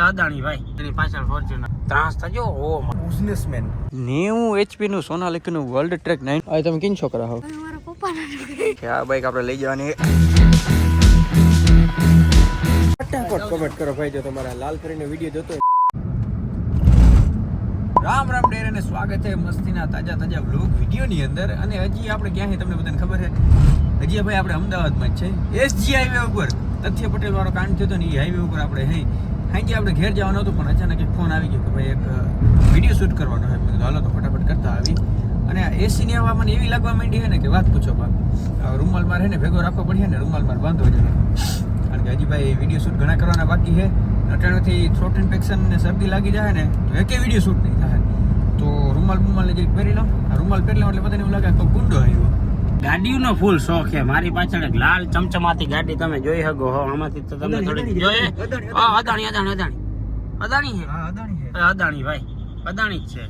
અદાણી ભાઈ. એની પાછળ ફોર્ચ્યુનર ત્રાસ થજો. ઓ બિઝનેસમેન નેવું એચપી નું સોનાલિકનું વર્લ્ડ ટ્રેક નાઇન આ તમે કિન છોકરા હો? મારા પપ્પાના કે આ બાઈક આપણે લઈ જવાની ફટાફટ કમેન્ટ કરો ભાઈ જો તમારા લાલ કરીને વીડિયો જોતો રામ રામ ડેર અને સ્વાગત છે મસ્તીના તાજા તાજા વ્લોગ વિડીયોની અંદર. અને હજી આપણે ક્યાં છે તમને બધાને ખબર છે? હજી ભાઈ આપણે અમદાવાદમાં જ છે. એસજી હાઈવે ઉપર. તથ્ય પટેલ વાળો કાંડ થયો હતો ને એ હાઈવે ઉપર આપણે હે હાંજે આપણે ઘેર જવાનું હતું, પણ અચાનક એક ફોન આવી ગયો કે ભાઈ એક વીડિયો શૂટ કરવાનો છે. મેં કીધું, હાલો, તો ફટાફટ કરતા આવી. અને આ એસીની હવા મને એવી લાગવા માંડી છે ને કે, વાત પૂછો, બાપ. રૂમાલ મારે ને, ભેગો રાખવો પડશે ને, રૂમાલ માર બાંધવો જોઈએ કારણ કે હજી ભાઈ વીડિયો શૂટ ઘણા કરવાના બાકી છે. અટાણેથી થ્રોટ ઇન્ફેક્શન ને શરદી લાગી જાય ને, તો એકે વીડિયો શૂટ નહીં થાય. તો રૂમાલ બુમાલ જે પહેરી લો. આ રૂમાલ પહેરી લો એટલે બધાને એવું લાગે કે ગુંડો આવ્યો. ગાડીનો ફૂલ શોખ છે. મારી પાછળ એક લાલ ચમચમાતી ગાડી તમે જોઈ શકો હો. આમાંથી તો તમે થોડી જોઈએ અદાણી, હા અદાણી અદાણી અદાણી. છે? અદાણી ભાઈ. અદાણી જ છે.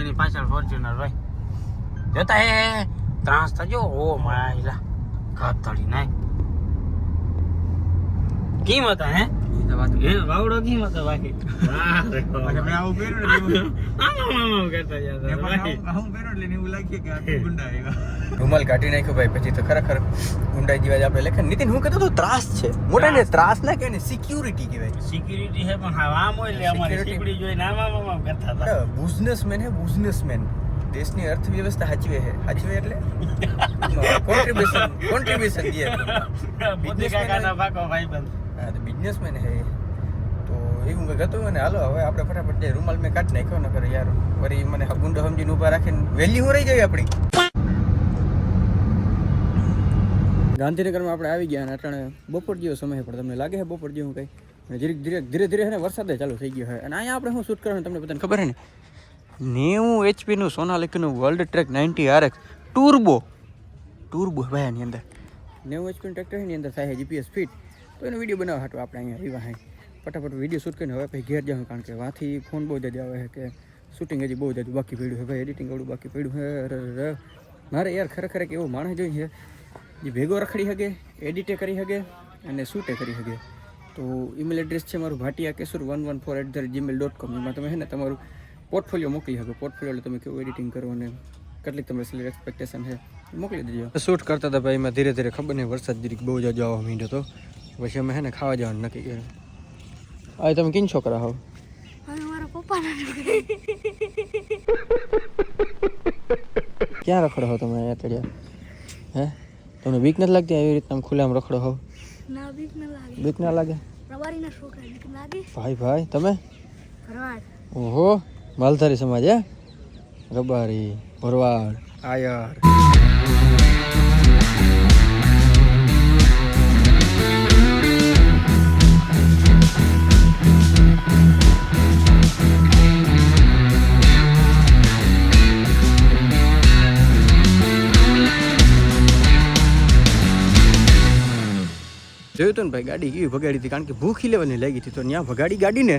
એની પાછળ ફોર્ચ્યુનર ભાઈ. જોતા હે ત્રાસ થજો. ઓ માયલા. કાતડી નાય કિંમત હતા હે? હે વાવડો કેમ બાકી મેં આવું પહેર્યું ને આમ ભાઈ. રૂમાલ કાઢી નાખ્યો ભાઈ પછી તો ખરેખર ગુંડાઈ જેવા જ આપણે લખે નીતિન હું કહેતો તો ત્રાસ છે. મોટા ને ત્રાસ ના કે ને સિક્યુરિટી કહેવાય. સિક્યુરિટી છે પણ હા આમ હોય એટલે અમારે સિક્યુરિટી જોઈને આમ આમ આમ કરતા હતા. બિઝનેસમેન હે બિઝનેસમેન દેશની અર્થવ્યવસ્થા સાચવે છે હાચવે એટલે? કોન્ટ્રીબ્યુશન કોન્ટ્રીબ્યુશન દે બિઝનેસ કાકાના ભાગો ભાઈબંધ. હા તો બિઝનેસમેન હે તો એવું કંઈક હતું અને હાલો, હવે આપણે ફટાફટ જે રૂમાલ મેં કાઢી નાખ્યો ન કરે યાર વરી મને ગુંડો સમજીને ઊભા રાખીને વહેલી હું રહી જાય આપણી. ગાંધીનગરમાં આપણે આવી ગયા અને અટાણે બપોર જેવો સમય પણ તમને લાગે છે બપોર જેવું કંઈ? અને ધીરે ધીરે ધીરે ધીરે ને વરસાદે ચાલુ થઈ ગયો છે. અને અહીંયા આપણે શું શૂટ કરવાનું તમને બધાને ખબર છે ને? નેવું એચપીનું સોનાલિકનું world track ninety RX turbo turbo ભાઈ આની અંદર. નેવું એચપીનું ટ્રેક્ટર એની અંદર થાય જીપીએસ ફિટ તો એનો વીડિયો બનાવવા હાટું આપણે અહીંયા રીવા હાઈ ફટાફટ વીડિયો શૂટ કરીને હવે પછી ઘેર જાઉં કારણ કે વાથી ફોન બહુ જ આવે છે કે શૂટિંગ હજી બહુ જ બાકી પડ્યું છે ભાઈ એડિટિંગ આવડું બાકી પડ્યું છે. મારે યાર ખરેખર એક એવો માણસ જોઈએ છે, જે ભેગો રખડી શકે એડિટે કરી શકે અને શૂટે કરી શકે તો ઈમેલ એડ્રેસ છે મારું Bhatia કેસુર one one four at the Gmail dot com એમાં તમે છે ને તમારું પોર્ટફોલિયો મોકલી શકો. પોર્ટફોલિયો એટલે તમે કેવું એડિટિંગ કરો અને કેટલીક તમારી સેલરી એક્સપેક્ટેશન છે મોકલી દેજો. શૂટ કરતા હતા ભાઈ, એમાં ધીરે ધીરે ખબર નહીં, વરસાદ જરીક બહુ જ આવવા માંડ્યો હતો. પછી અમે હે ને ખાવા જવાનું નક્કી કર્યું. આ તમે કિન છોકરા હો? મારા ક્યાં રખડો હો તમે અહીંયા તળિયા? હે? તમને બીક નથી લાગતી આવી રીતે આમ ખુલ્લામાં રખડો હો? ના બીક ન લાગે. ભાઈ ભાઈ તમે? ઓહો માલધારી સમાજ હે? રબારી ભરવાડ આયર. જોયું હતું ને ભાઈ ગાડી એવી ભગાડી હતી કારણ કે ભૂખી લેવાની લાગી હતી. તો ત્યાં ભગાડી ગાડીને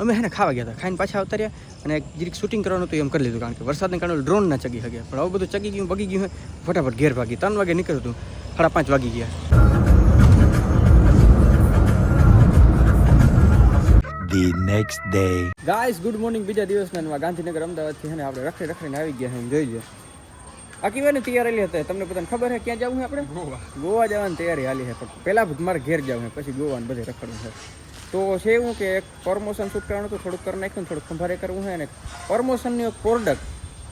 અમે એને ખાવા ગયા હતા. ખાઈને પાછા આવતા અને એક જીરીક શૂટિંગ કરવાનું હતું એમ કરી લીધું કારણ કે વરસાદને કારણે ડ્રોન ના ચગી શકે પણ આવું બધું ચગી ગયું બગી ગયું ફટાફટ ઘેર ભાગી. ત્રણ વાગે નીકળ્યું હતું સાડા પાંચ વાગી ગયા. The next day. Guys good morning બીજા દિવસના ગાંધીનગર અમદાવાદથી આપણે રખડી રખડીને આવી ગયા છે જોઈ લો આખી વાર તૈયારી હતા તમને બધાને ખબર છે ક્યાં જવું છે આપણે? ગોવા. ગોવા જવાની તૈયારી હાલી છે પણ પહેલાં મારે ઘેર જવું છે પછી ગોવા ને બધે રખડવું છે તો છે એવું કે એક પ્રમોશન શૂટ કરવાનું હતું થોડુંક કરી નાખ્યું થોડુંક ખંભારે કરવું છે અને પ્રમોશનની એક પ્રોડક્ટ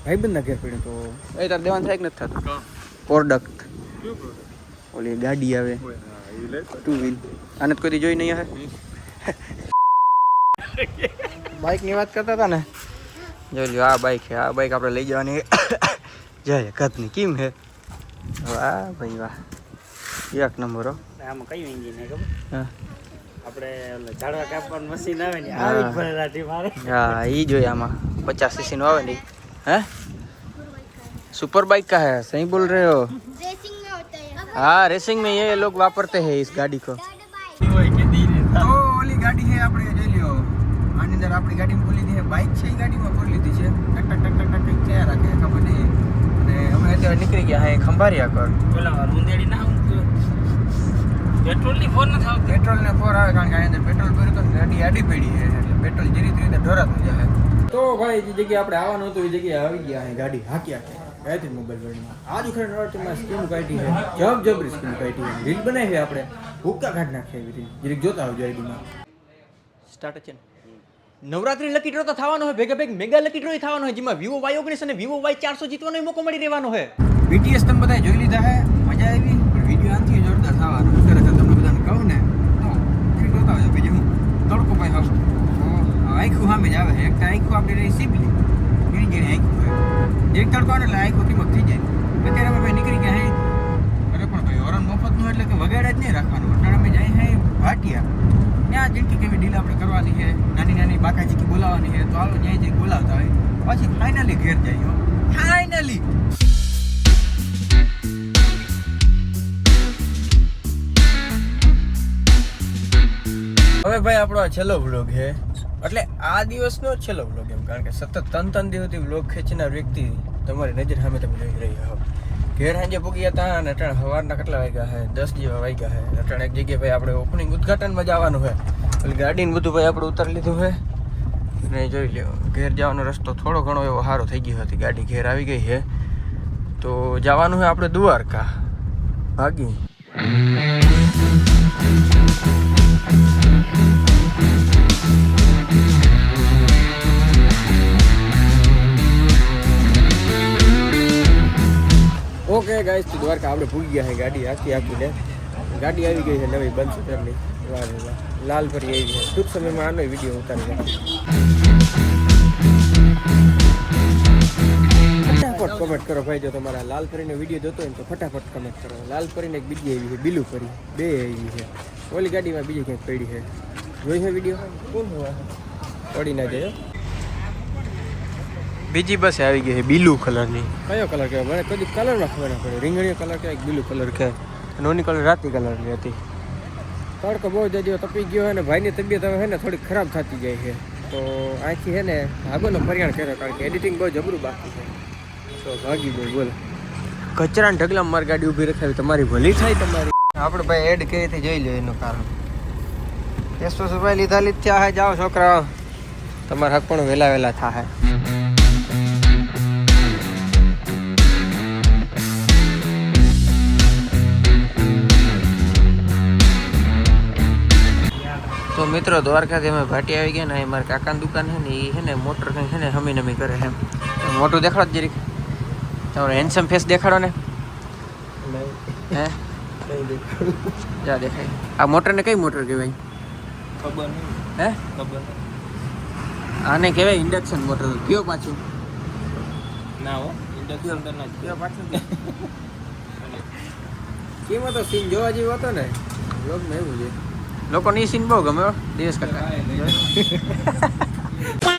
ભાઈબંધના ઘેર પડ્યું તો એ તાર દેવાનું થાય કે નથી થતું? પ્રોડક્ટ ઓલી ગાડી આવે. ટુ વ્હીલ આને તો કોઈ જોઈ નહીં હે બાઇકની વાત કરતા હતા ને? જોઈ લ્યો આ બાઇક છે આ બાઇક આપણે લઈ જવાની. જય કતની કેમ છે વાહ ભાઈ વાહ એક નંબર હો આમાં કયું engine છે ખબર? હા આપણે ઓલા ઝાડવા કાપવાનું મશીન આવે ને હા. આવી જ ભરેલાથી મારે હા એ જોઈએ આમાં पचास सीसी નો આવે ને ઈ. હે सुपर बाइक का है सही बोल रहे हो રેસિંગ में होता है हाँ रेसिंग में ये लोग वापरते हैं इस गाड़ी को તો ઓલી ગાડી છે આપણે જોઈ લ્યો આની અંદર આપણી ગાડીમાં ખોલી દીધી છે બાઇક છે એ ગાડીમાં ખોલી લીધી છે ટક ટક ટક ટક ટક ક્યાં રાખે અત્યારે નીકળી ગયા હા ખંભારિયા કર ના પેટ્રોલની ફોન નથી આવતી. પેટ્રોલને ફોર આવે કારણ કે આની અંદર પેટ્રોલ ભર્યું તો ગાડી આડી પડી છે એટલે પેટ્રોલ ધીરે ધીરે ઢોરાતું જાય તો ભાઈ જે જગ્યાએ આપણે આવવાનું હતું એ જગ્યાએ આવી ગયા અહીં ગાડી હાક્યા છે ગાયત્રી મોબાઈલ વર્લ્ડમાં આજ દુખરે નવરાત્રીમાં સ્કીમ કાઢી છે જબ જબરી સ્કીમ કાઢી છે. રીલ બનાવી આપણે. હુક્કા કાઢ નાખીએ એવી રીતે. જરીક જોતા આવજો આઈડીમાં. સ્ટાર્ટ છે નવરાત્રી લકી ડ્રો તો થવાનો હોય, ભેગા ભેગ મેગા લકી ડ્રો થવાનો હોય, જેમાં વિવો વાય ઓગણીસ અને વિવો વાય ચારસો જીતવાનો મોકો મળી રહેવાનો હોય. બીટીએસ તમે બધા જોઈ લીધા હે, મજા આવી, પણ વીડિયો આનથી જોરદાર થવાનો. ખરેખર તમને બધાને કહું ને, તો જોતા આવજો બીજું હું તડકો ભાઈ હાવ આખું સામે જ આવે છે. એક તો આખું આપણે રહી સીપલી ઘણી ઘણી આખું હોય. એક તડકો આવે એટલે આખું ટીમક થઈ જાય. અત્યારે અમે નીકળી ગયા હે, અરે પણ ભાઈ હોરન મફતનું એટલે કે વગાડે જ નહીં રાખવાનું. અટાણે અમે જાય હે ભાટિયા. ત્યાં જિંદગી ડીલ આપણે કરવાની છે, નાની નાની બાકાજી બોલાવવાની છે, તો હાલો ત્યાં જઈ બોલાવતા હોય. પછી ફાઇનલી ઘેર જઈએ ફાઇનલી હવે ભાઈ આપણો છેલ્લો વ્લોગ છે. એટલે આ દિવસનો છેલ્લો વ્લોગ એમ, કારણ કે સતત ત્રણ ત્રણ દિવસથી વ્લોગ ખેંચનાર વ્યક્તિ તમારી નજર સામે તમે જોઈ રહ્યા હો. ઘેર સાંજે પૂગી હતા અને અટાણ સવારના કેટલા વાગ્યા છે? દસ જેવા વાગ્યા છે. અટાણ એક જગ્યાએ ભાઈ આપણે ઓપનિંગ ઉદઘાટનમાં જવાનું છે. એટલે ગાડીને બધું ભાઈ આપણે ઉતારી લીધું છે. અને જોઈ લ્યો, ઘેર જવાનો રસ્તો થોડો ઘણો એવો સારો થઈ ગયો હતી ગાડી ઘેર આવી ગઈ છે. તો જવાનું છે આપણે દ્વારકા. ભાગી. ઓકે ગાઈસ, તો દ્વારકા આપણે ભૂલી ગયા છે ગાડી. આખી આખી ને ગાડી આવી ગઈ છે નવી બંસુતરની વાહ વાહ. લાલ ભરી આવી છે. ટૂંક સમયમાં આનો વીડિયો ઉતારી ફટાફટ કમેન્ટ કરો ભાઈ જો તમારા લાલ ફરીનો વીડિયો જોતો હોય ને તો ફટાફટ કમેન્ટ કરો. લાલ ફરીને એક બીજી આવી છે બીલુ પરી બે આવી છે. ઓલી ગાડીમાં બીજી ક્યાંક પડી છે. જોઈ છે વીડિયો? કોણ હોય પડી ના જાય બીજી બસ આવી ગઈ છે બ્લુ કલરની. કયો કલર કહેવાય? મને કદી કલરમાં ખબર ના પડે. રીંગણીયો કલર કહેવાય બ્લુ કલર કહેવાય? અને ઓની કલર રાતી કલરની હતી. તડકો બહુ જજો તપી ગયો હોય ને ભાઈની તબિયત હવે ને થોડી ખરાબ થતી જાય છે. તો અહીંથી છે ને આગળનો પરિણામ કર્યો કારણ કે એડિટિંગ બહુ જબરું બાકી છે. તો ભાગી ગયો બોલ. કચરા ઢગલા મારી ગાડી ઊભી રખાવી તમારી ભલી થાય તમારી. આપણે ભાઈ એડ કઈ હતી જોઈ લો એનું કારણ. એકસો રૂપિયા લીધા લીધા જાઓ છોકરા તમારા હક પણ વહેલા વહેલા થાય તો મિત્રો દ્વારકાથી અમે ભાટી આવી ગયા ને મારા કાકાની દુકાન છે ને એ છે ને મોટર કંઈ છે ને હમી નમી કરે છે. મોટું દેખાડો જ જરીક. તમારો હેન્ડસમ ફેસ દેખાડો ને. હે? જા દેખાય. આ મોટરને કઈ મોટર કહેવાય? ખબર નહીં. હે? ખબર આને કહેવાય ઇન્ડક્શન મોટર કયો પાછું? ના હો ઇન્ડક્શન તો ના કયો પાછું કેમ હતો સીન જોવા જેવો હતો ને. લોક એવું છે. લોકોને એ સીન બહુ ગમે હો, દિવસ કરતા.